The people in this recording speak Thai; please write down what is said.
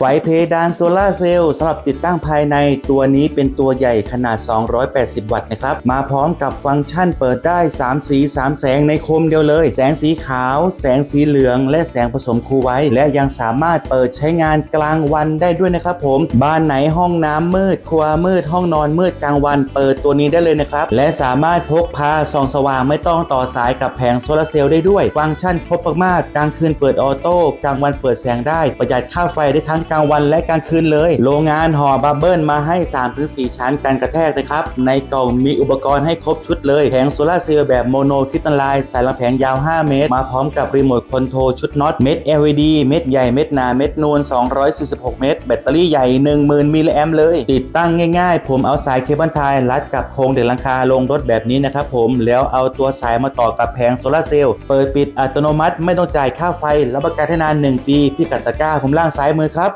ไฟเพดานโซลาร์เซลล์สำหรับติดตั้งภายในตัวนี้เป็นตัวใหญ่ขนาด 280 วัตต์นะครับ มาพร้อมกับฟังก์ชันเปิดได้ 3 สี 3 แสงในโคมเดียวเลย แสงสีขาว แสงสีเหลือง และแสงผสมคูไว้ และยังสามารถเปิดใช้งานกลางวันได้ด้วยนะครับผม บ้านไหนห้องน้ำมืด ครัวมืด ห้องนอนมืดกลางวัน เปิดตัวนี้ได้เลยนะครับ และสามารถพกพาส่องสว่างไม่ต้องต่อสายกับแผงโซลาร์เซลล์ได้ด้วย ฟังก์ชันครบมากๆกลางคืนเปิดออโต้กลางวันเปิดแสงได้ประหยัดค่าไฟได้ทั้งกลางวันและกลางคืนเลย โรงงานห่อบับเบิลมาให้ 3-4 ชั้นกันกระแทกนะครับ ในกล่องมีอุปกรณ์ให้ครบชุดเลยแผงโซลาเซลล์แบบโมโนคริสตัลไลน์สายลำแผงยาว 5 เมตร มาพร้อมกับรีโมทคอนโทรลชุดน็อตเม็ด LED เม็ดใหญ่เม็ดหนาเม็ดนูน 246 เมตรแบตเตอรี่ใหญ่ 10,000 มิลลิแอมเลย ติดตั้งง่ายๆ ผมเอาสายเคเบิลไทยรัดกับโครงเด็กหลังคาลงรถแบบนี้นะครับผมแล้วเอาตัวสายมาต่อกับแผงโซลาเซลล์เปิดปิดอัตโนมัติไม่ต้องจ่ายค่าไฟรับประกันให้นาน 1 ปีพี่กัดตะกร้าผมล่างซ้ายมือครับ